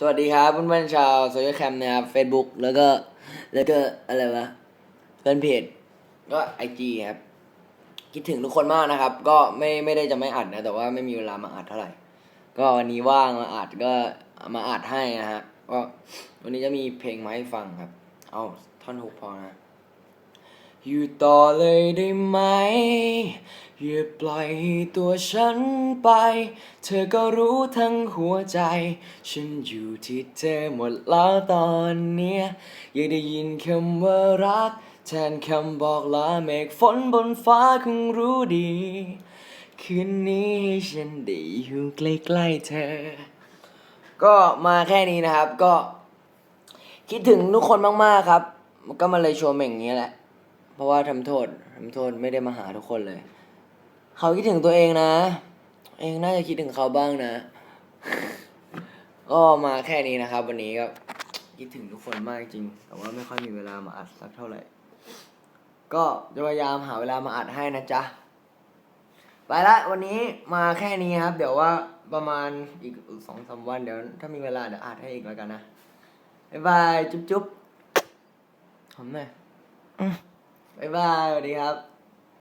สวัสดีครับเพื่อนๆชาวโซเชียลแคมนะครับ Facebook แล้วก็แล้วก็อะไรวะเพื่อนเพจก็ไอจีครับ คิดถึงทุกคนมากนะครับ ก็ไม่ไม่ได้จะไม่อัดนะ แต่ว่าไม่มีเวลามาอัดเท่าไหร่ ก็วันนี้ว่างมาอัดก็มาอัดให้นะฮะก็วันนี้จะมีเพลงมาให้ฟังครับ เอาท่อนฮุกพอนะ อยู่ต่อเลยได้ไหม อย่าปล่อยตัวฉันไป เธอก็รู้ทั้งหัวใจ ฉันอยู่ที่เธอหมดแล้วตอนเนี้ยอย่าได้ยินคำว่ารัก แทนคำบอกลาเมฆฝนบนฟ้าคงรู้ดี คืนนี้ให้ฉันได้อยู่ใกล้ๆเธอ ก็มาแค่นี้นะครับก็ คิดถึงทุกคนมากๆครับ ก็มาเลยโชว์อย่างนี้แหละ เพราะว่าทำโทษทำโทษไม่ได้มาหาทุกคนเลย เขาคิดถึงตัวเองนะ เองน่าจะคิดถึงเขาบ้างนะ ก็มาแค่นี้นะครับ วันนี้ก็คิดถึงทุกคนมากจริง แต่ว่าไม่ค่อยมีเวลามาอัดสักเท่าไหร่ ก็จะพยายามหาเวลามาอัดให้นะจ๊ะ ไปละวันนี้มาแค่นี้ครับ เดี๋ยวว่าประมาณอีกสองสามวันเดี๋ยวถ้ามีเวลาเดี๋ยวอัดให้อีกแล้วกันนะบ๊ายบายจุ๊บจุ๊บหอมหน่อยอืมบ๊ายบายสวัสดีครับ